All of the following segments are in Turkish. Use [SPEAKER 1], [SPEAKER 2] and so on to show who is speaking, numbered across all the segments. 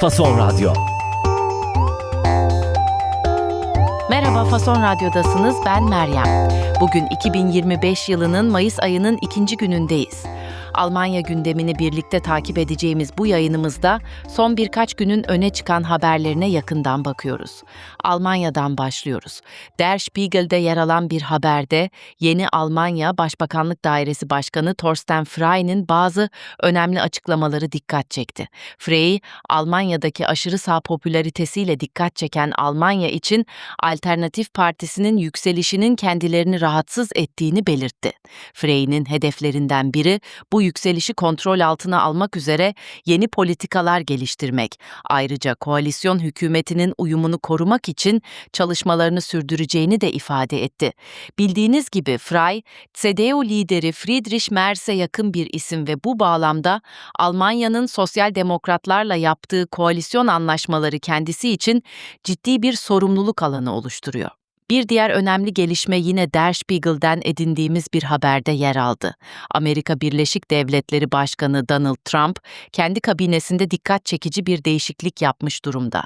[SPEAKER 1] Fason Radyo.
[SPEAKER 2] Merhaba Fason Radyo'dasınız ben Meryem. Bugün 2025 yılının Mayıs ayının ikinci günündeyiz. Almanya gündemini birlikte takip edeceğimiz bu yayınımızda son birkaç günün öne çıkan haberlerine yakından bakıyoruz. Almanya'dan başlıyoruz. Der Spiegel'de yer alan bir haberde yeni Almanya Başbakanlık Dairesi Başkanı Thorsten Frey'nin bazı önemli açıklamaları dikkat çekti. Frey, Almanya'daki aşırı sağ popülaritesiyle dikkat çeken Almanya için Alternatif Partisi'nin yükselişinin kendilerini rahatsız ettiğini belirtti. Frey'nin hedeflerinden biri bu yükselişi kontrol altına almak üzere yeni politikalar geliştirmek. Ayrıca koalisyon hükümetinin uyumunu korumak için çalışmalarını sürdüreceğini de ifade etti. Bildiğiniz gibi Frey, CDU lideri Friedrich Merz'e yakın bir isim ve bu bağlamda Almanya'nın sosyal demokratlarla yaptığı koalisyon anlaşmaları kendisi için ciddi bir sorumluluk alanı oluşturuyor. Bir diğer önemli gelişme yine Der Spiegel'den edindiğimiz bir haberde yer aldı. Amerika Birleşik Devletleri Başkanı Donald Trump, kendi kabinesinde dikkat çekici bir değişiklik yapmış durumda.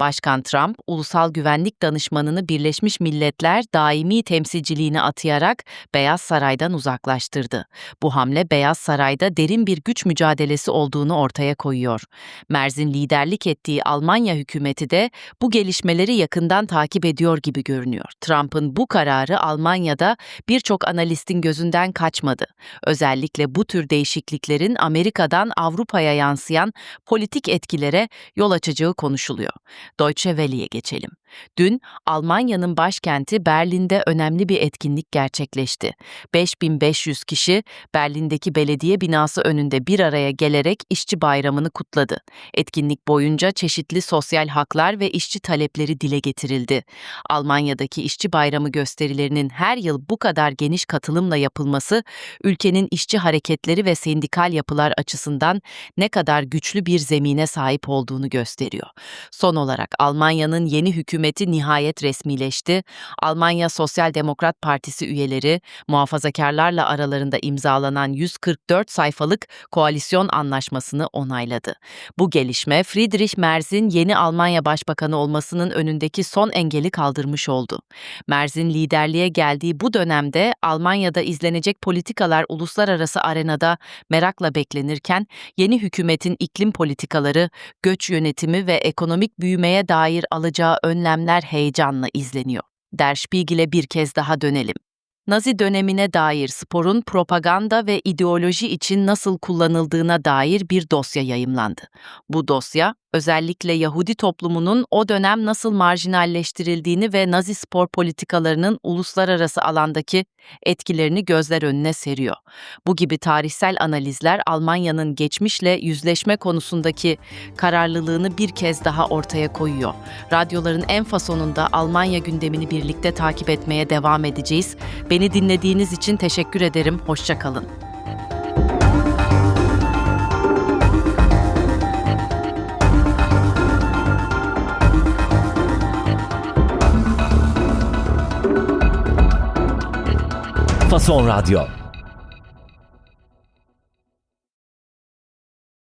[SPEAKER 2] Başkan Trump, Ulusal Güvenlik Danışmanını Birleşmiş Milletler daimi temsilciliğine atayarak Beyaz Saray'dan uzaklaştırdı. Bu hamle Beyaz Saray'da derin bir güç mücadelesi olduğunu ortaya koyuyor. Merz'in liderlik ettiği Almanya hükümeti de bu gelişmeleri yakından takip ediyor gibi görünüyor. Trump'ın bu kararı Almanya'da birçok analistin gözünden kaçmadı. Özellikle bu tür değişikliklerin Amerika'dan Avrupa'ya yansıyan politik etkilere yol açacağı konuşuluyor. Deutsche Welle'ye geçelim. Dün Almanya'nın başkenti Berlin'de önemli bir etkinlik gerçekleşti. 5500 kişi Berlin'deki belediye binası önünde bir araya gelerek işçi bayramını kutladı. Etkinlik boyunca çeşitli sosyal haklar ve işçi talepleri dile getirildi. Almanya'daki işçi bayramı gösterilerinin her yıl bu kadar geniş katılımla yapılması ülkenin işçi hareketleri ve sendikal yapılar açısından ne kadar güçlü bir zemine sahip olduğunu gösteriyor. Son olarak Almanya'nın yeni hükümeti nihayet resmileşti. Almanya Sosyal Demokrat Partisi üyeleri muhafazakarlarla aralarında imzalanan 144 sayfalık koalisyon anlaşmasını onayladı. Bu gelişme Friedrich Merz'in yeni Almanya Başbakanı olmasının önündeki son engeli kaldırmış oldu. Merz'in liderliğe geldiği bu dönemde Almanya'da izlenecek politikalar uluslararası arenada merakla beklenirken yeni hükümetin iklim politikaları, göç yönetimi ve ekonomik büyümeye dair alacağı önlemler heyecanla izleniyor. Der Spiegel'e bir kez daha dönelim. Nazi dönemine dair sporun propaganda ve ideoloji için nasıl kullanıldığına dair bir dosya yayımlandı. Bu dosya, özellikle Yahudi toplumunun o dönem nasıl marjinalleştirildiğini ve Nazi spor politikalarının uluslararası alandaki etkilerini gözler önüne seriyor. Bu gibi tarihsel analizler Almanya'nın geçmişle yüzleşme konusundaki kararlılığını bir kez daha ortaya koyuyor. Radyoların en fasonunda Almanya gündemini birlikte takip etmeye devam edeceğiz. Beni dinlediğiniz için teşekkür ederim. Hoşçakalın.
[SPEAKER 1] Fason Radyo.